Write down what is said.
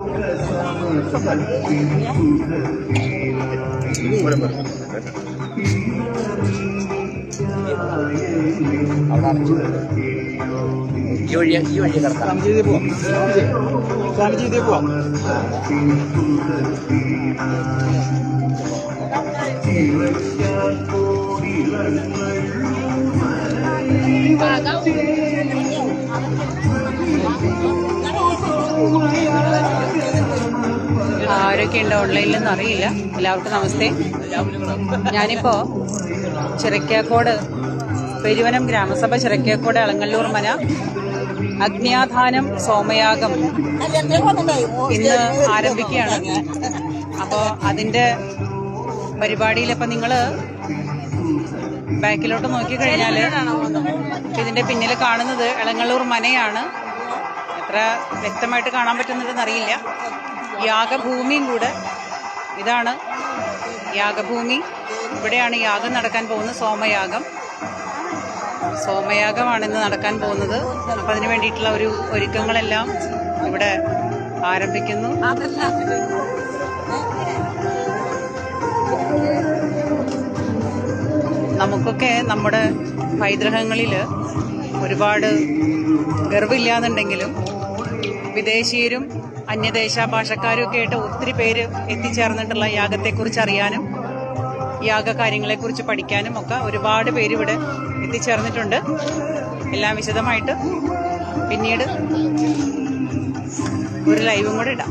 ഈ വഴി ഈ വഴി കിടക്കാം സ്വാമിജി പോവാം. സ്വാമിജി ഇതേ പോവാം. ആരൊക്കെ ഉണ്ട് ഓൺലൈനിൽ നിന്ന് അറിയില്ല. എല്ലാവർക്കും നമസ്തേ. ഞാനിപ്പോ ചിറക്കാക്കോട് പെരുവനം ഗ്രാമസഭ ചിറക്കാക്കോട് അളങ്ങല്ലൂർ മന അഗ്നിയാധാനം സോമയാഗം ഇന്ന് ആരംഭിക്കുകയാണ്. അപ്പോൾ അതിന്റെ പരിപാടിയിലിപ്പോൾ നിങ്ങൾ ബാക്കിലോട്ട് നോക്കിക്കഴിഞ്ഞാൽ ഇതിന്റെ പിന്നിൽ കാണുന്നത് എളങ്ങള്ളൂർ മനയാണ്. എത്ര വ്യക്തമായിട്ട് കാണാൻ പറ്റുന്നുണ്ടെന്ന് അറിയില്ല. യാഗഭൂമിയും കൂടെ. ഇതാണ് യാഗഭൂമി. ഇവിടെയാണ് യാഗം നടക്കാൻ പോകുന്നത് സോമയാഗം. സോമയാഗമാണ് ഇന്ന് നടക്കാൻ പോകുന്നത്. അപ്പം അതിന് വേണ്ടിയിട്ടുള്ള ഒരു ഒരുക്കങ്ങളെല്ലാം ഇവിടെ ആരംഭിക്കുന്നു. നമുക്കൊക്കെ നമ്മുടെ പൈതൃകങ്ങളിൽ ഒരുപാട് ഗർവില്ലാന്നുണ്ടെങ്കിലും വിദേശീയരും അന്യദേശ ഭാഷക്കാരും ഒക്കെ ആയിട്ട് ഒത്തിരി പേര് എത്തിച്ചേർന്നിട്ടുള്ള യാഗത്തെക്കുറിച്ച് അറിയാനും യാഗ കാര്യങ്ങളെക്കുറിച്ച് പഠിക്കാനും ഒക്കെ ഒരുപാട് പേര് ഇവിടെ എത്തിച്ചേർന്നിട്ടുണ്ട്. എല്ലാം വിശദമായിട്ട് പിന്നീട് ഒരു ലൈവും കൂടെ ഇടാം.